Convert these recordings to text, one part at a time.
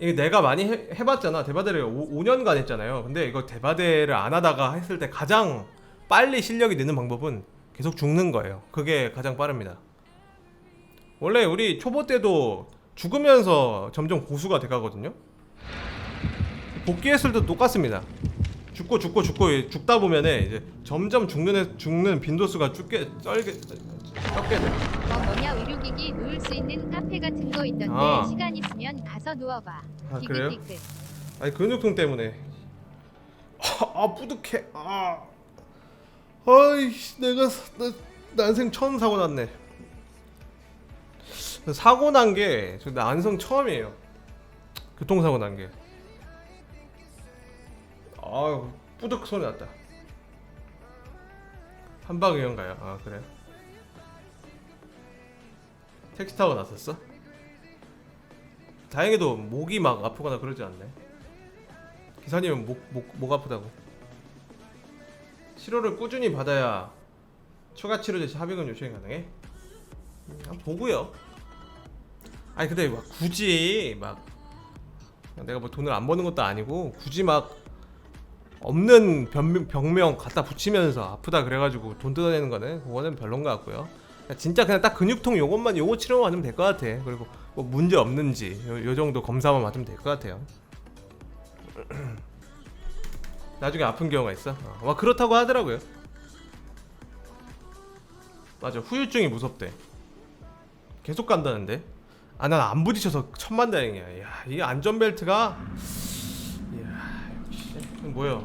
이게 내가 많이 해, 해봤잖아. 대바대를 5, 년간 했잖아요. 근데 이거 대바대를 안 하다가 했을 때 가장 빨리 실력이 느는 방법은 계속 죽는 거예요. 그게 가장 빠릅니다. 원래 우리 초보 때도 죽으면서 점점 고수가 돼가거든요. 복귀했을 때도 똑같습니다 죽고 죽고 죽고 죽다 보면은 이제 점점 죽는 애- 죽는 빈도수가 줄게 쩔게 적게 돼. 뭐 뭐냐? 의료기기 놓을 수 있는 카페 같은 거 있던데 아. 시간 있으면 가서 누워봐. 아, 그래요? 아니 근육통 때문에. 아, 아 뿌듯해. 아. 아이씨 내가 사- 나, 난생 처음 사고 났네. 사고 난게 난생 처음이에요. 교통사고 난 게 아유 뿌듯 소리 났다 한방의원가요? 아 그래 택시 타고 났었어? 다행히도 목이 막 아프거나 그러지 않네. 기사님은 목, 목, 목 아프다고. 치료를 꾸준히 받아야 추가 치료 대신 합의금 요청이 가능해? 음, 보고요. 아니 근데 막 굳이 막 내가 뭐 돈을 안 버는 것도 아니고 굳이 막 없는 병명, 병명 갖다 붙이면서 아프다 그래가지고 돈 뜯어내는 거는 그거는 별론 것 같고요. 진짜 그냥 딱 근육통 요것만 요거 치료만 받으면 될 것 같아. 그리고 뭐 문제 없는지 요, 요 정도 검사만 받으면 될 것 같아요. 나중에 아픈 경우가 있어. 어, 와 그렇다고 하더라고요. 맞아 후유증이 무섭대. 계속 간다는데. 아 난 안 부딪혀서 천만 다행이야. 야 이게 안전벨트가. 이거 뭐야?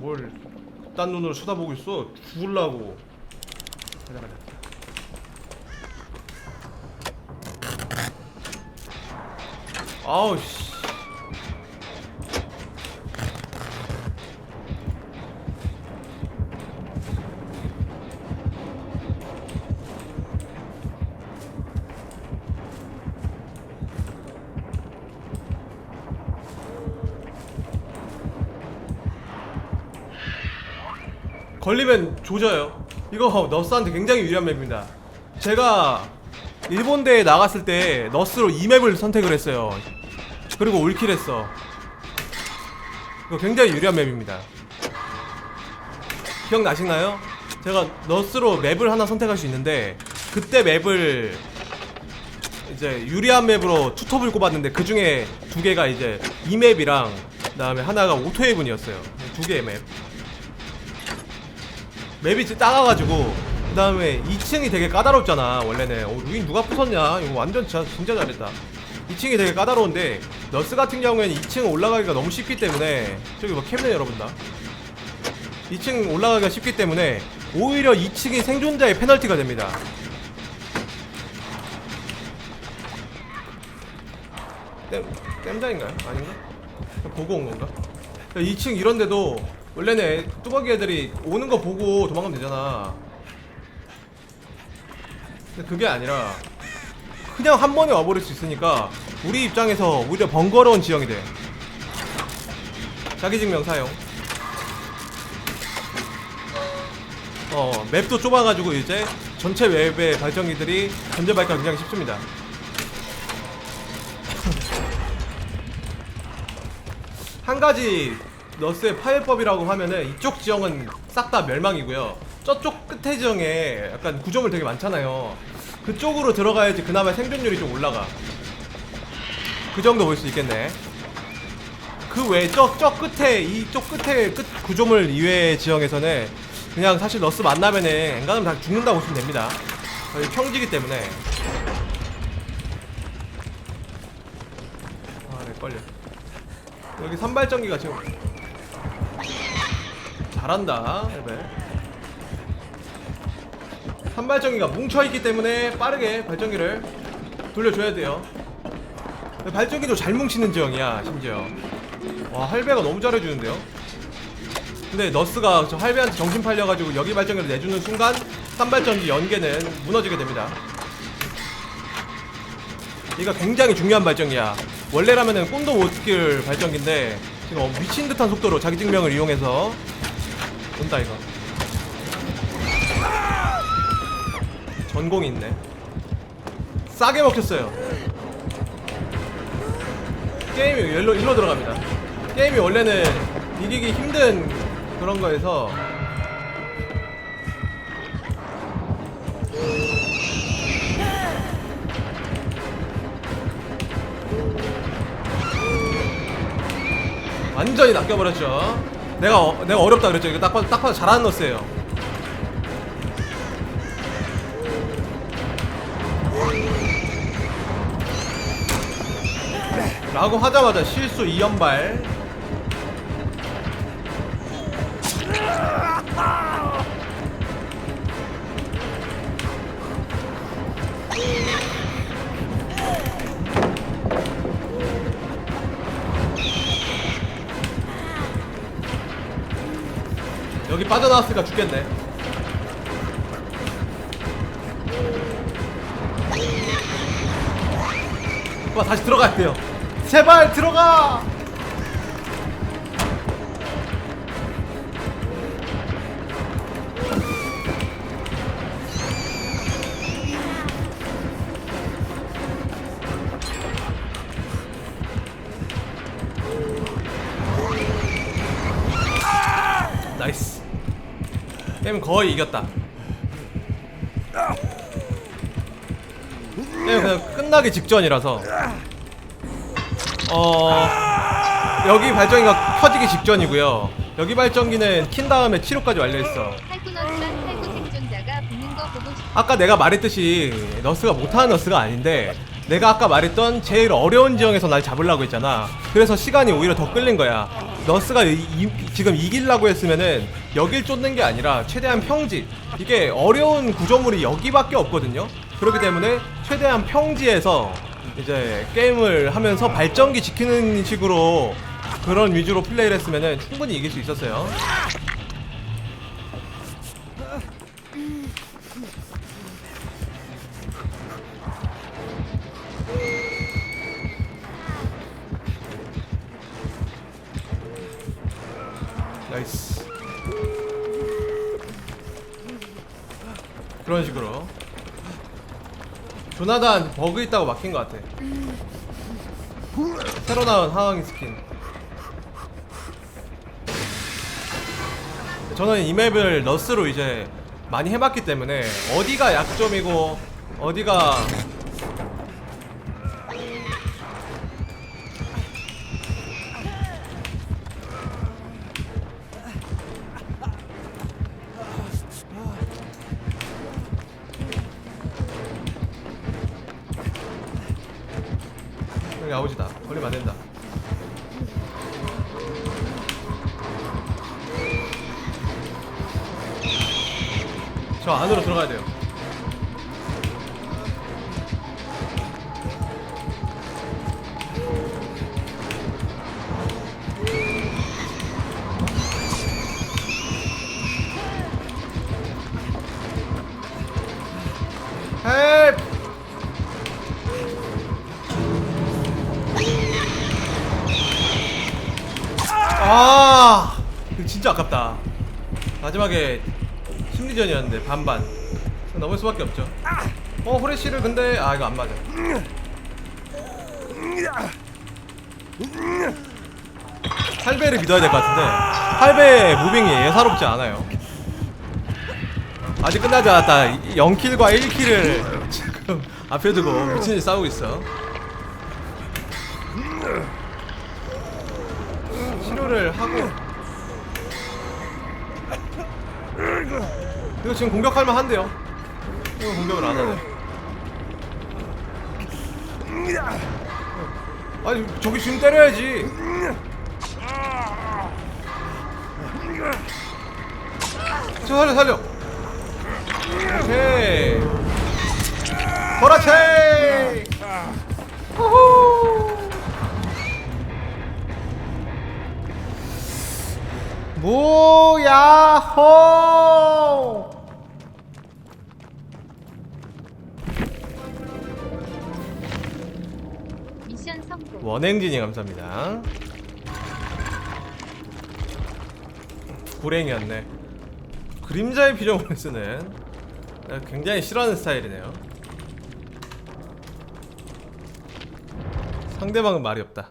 뭘 딴 눈으로 쳐다보고 있어? 죽을라고. 가자. 아우 씨. 걸리면 조져요. 이거 너스한테 굉장히 유리한 맵입니다. 제가 일본 대회 나갔을 때 너스로 이 맵을 선택을 했어요. 그리고 올킬 했어. 이거 굉장히 유리한 맵입니다. 기억나시나요? 제가 너스로 맵을 하나 선택할 수 있는데 그때 맵을 이제 유리한 맵으로 투톱을 꼽았는데 그 중에 두 개가 이제 이 맵이랑 그 다음에 하나가 오토헤븐이었어요. 두 개의 맵. 맵이 작아가지고 그 다음에 2층이 되게 까다롭잖아 원래는 어, 루인 누가 부쉈냐 이거 완전 진짜, 진짜 잘했다 2층이 되게 까다로운데 너스 같은 경우에는 2층 올라가기가 너무 쉽기 때문에 저기 뭐 캠네 여러분다 2층 올라가기가 쉽기 때문에 오히려 2층이 생존자의 페널티가 됩니다 땜, 땜자인가요? 아닌가? 보고 온 건가? 2층 이런데도 원래는 뚜벅이 애들이 오는 거 보고 도망가면 되잖아. 근데 그게 아니라 그냥 한 번에 와버릴 수 있으니까 우리 입장에서 오히려 번거로운 지형이 돼. 자기 증명 사용. 어 맵도 좁아가지고 이제 전체 웹의 발전기들이 전제 발가 굉장히 쉽습니다. 한 가지 너스의 파일법이라고 하면은 이쪽 지형은 싹 다 멸망이고요. 저쪽 끝에 지형에 약간 구조물 되게 많잖아요. 그쪽으로 들어가야지 그나마 생존율이 좀 올라가. 그 정도 볼 수 있겠네. 그 외에 저, 저 끝에 이쪽 끝에 끝 구조물 이외의 지형에서는 그냥 사실 너스 만나면은 엔간하면 다 죽는다고 보시면 됩니다. 거의 평지기 때문에. 아, 네, 걸려. 여기 산발전기가 지금 잘한다 레벨 산발전기가 뭉쳐있기 때문에 빠르게 발전기를 돌려줘야 돼요. 발전기도 잘 뭉치는 지형이야 심지어. 와 할배가 너무 잘해주는데요? 근데 너스가 저 할배한테 정신 팔려가지고 여기 발전기를 내주는 순간 산발전기 연계는 무너지게 됩니다. 이거 굉장히 중요한 발전기야. 원래라면은 꿈도 못낄 발전기인데 지금 어, 미친 듯한 속도로 자기 증명을 이용해서 온다 이거. 전공이 있네. 싸게 먹혔어요. 게임이 일로, 일로 들어갑니다. 게임이 원래는 이기기 힘든 그런 거에서 완전히 낚여버렸죠 내가 어, 내가 어렵다 그랬죠. 이거 딱 봐도 딱 봐도 잘하는 너스예요. 라고 하자마자 실수 2연발 여기 빠져나왔으니까 죽겠네. 오빠 다시 들어가야 돼요. 제발 들어가 게임 거의 이겼다. 게임 그냥 끝나기 직전이라서. 어 여기 발전기가 켜지기 직전이고요. 여기 발전기는 킨 다음에 치료까지 완료했어. 아까 내가 말했듯이 너스가 못하는 너스가 아닌데 내가 아까 말했던 제일 어려운 지형에서 날 잡으려고 했잖아. 그래서 시간이 오히려 더 끌린 거야 너스가 이, 이- 지금 이기려고 했으면은 여길 쫓는 게 아니라 최대한 평지. 이게 어려운 구조물이 여기밖에 없거든요. 그렇기 때문에 최대한 평지에서 이제 게임을 하면서 발전기 지키는 식으로 그런 위주로 플레이를 했으면은 충분히 이길 수 있었어요 그런 식으로. 조나단 버그 있다고 막힌 것 같아. 새로 나온 하왕이 스킨. 저는 이 맵을 너스로 이제 많이 해봤기 때문에 어디가 약점이고 어디가 여기 아우지다. 걸리면 안 된다. 저 안으로 들어가야 돼요 아, 진짜 아깝다. 마지막에 심리전이었는데 반반. 넘을 수밖에 없죠. 어, 후레쉬를 근데 아 이거 안 맞아. 할배를 믿어야 될 것 같은데 할배의 무빙이 예사롭지 않아요. 아직 끝나지 않았다. 0킬과 1킬을 지금 앞에 두고 미친듯이 싸우고 있어. 치료를 하고. 이거 지금 공격할 만 한데요? 이거 공격을 안 하네. 아니 저기 지금 때려야지. 저 살려 살려. 오케이. 그렇지 무야호 미션 성공. 원행진이 감사합니다 불행이었네 그림자의 피조물을 쓰는 아, 굉장히 싫어하는 스타일이네요. 상대방은 말이 없다.